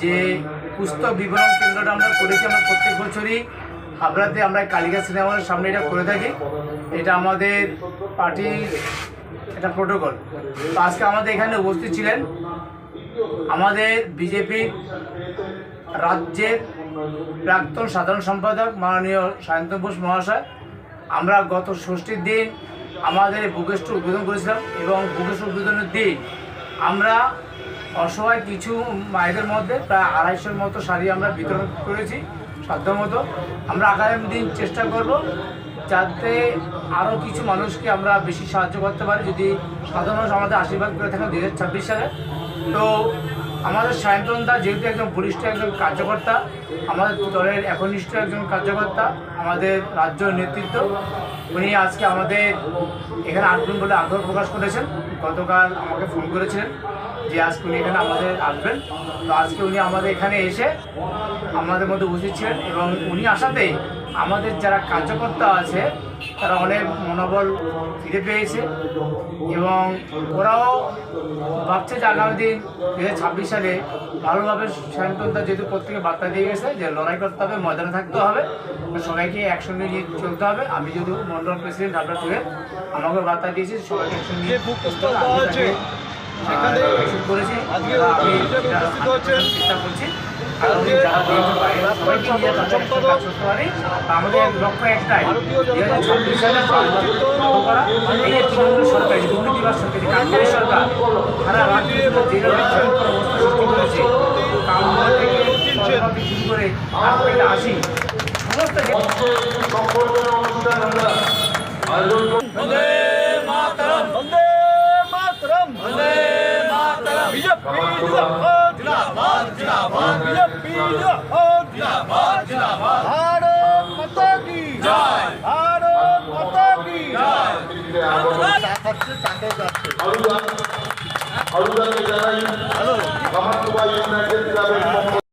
যে পুস্তক বিবরণ কেন্দ্রটা আমরা করেছি আমরা প্রত্যেক বছরই, হাবড়াতে আমরা কালিকা সিনেমা হলের সামনে এটা করে থাকি। এটা আমাদের পার্টির একটা প্রোটোকল তো আজকে আমাদের এখানে উপস্থিত ছিলেন আমাদের বিজেপির রাজ্যের প্রাক্তন সাধারণ সম্পাদক মাননীয় সায়ন্তন বোস মহাশয়। আমরা গত ষষ্ঠীর দিন আমাদের বুকেস্ট উদ্বোধন করেছিলাম এবং বুকেস্ট উদ্বোধনের দিন আমরা অসহায় কিছু মায়েদের মধ্যে প্রায় আড়াইশোর মতো শাড়ি আমরা বিতরণ করেছি, সাধ্যমতো। আমরা আগামী দিন চেষ্টা করব যাতে আরও কিছু মানুষকে আমরা বেশি সাহায্য করতে পারি, যদি সাধারণ আমাদের আশীর্বাদ করে থাকেন দু হাজার ছাব্বিশ সালে। তো আমাদের সায়ন্তন দা যেহেতু একজন বরিষ্ঠ একজন কার্যকর্তা, আমাদের দলের একনিষ্ঠ একজন কার্যকর্তা, আমাদের রাজ্য নেতৃত্ব, উনি আজকে আমাদের এখানে আসবেন বলে আগ্রহ প্রকাশ করেছেন। গতকাল আমাকে ফোন করেছিলেন যে আজকে উনি এখানে আমাদের আসবেন। তো আজকে উনি আমাদের এখানে এসে আমাদের মধ্যে উপস্থিত ছিলেন এবং উনি আসাতে আমাদের যারা কার্যকর্তা আছে তারা অনেক মনোবল ফিরে পেয়েছে এবং ওরাও ভাবছে যে আগামী দিন দু হাজার ছাব্বিশ সালে ভালোভাবে সায়ন্তনতা যেহেতু প্রত্যেকে বার্তা দিয়ে গেছে যে লড়াই করতে হবে ময়দানে থাকতে হবে সবাইকে একসঙ্গে নিয়ে চলতে হবে। আমি যদি মন্ডল প্রেসিডেন্ট আপনার আমাকে বার্তা দিয়েছি সবাইকে একসঙ্গে যে করেছি আমি। চেষ্টা করছি। আমাদের লক্ষ্য একটাই ভারতীয় দু জনতা হাজার ছাব্বিশ সালে করা এই তৃণমূল সরকার এই দুর্নীতিবাদ সরকার এই কান্ডারি সরকার সারা রাজ্যে জেলে ভয়ঙ্কর অবস্থা সৃষ্টি করেছে। কামড় থেকে শুরু করে আটকে আসি সমস্ত জানাই। কামারকুবা ইউনাইটেড ক্লাবের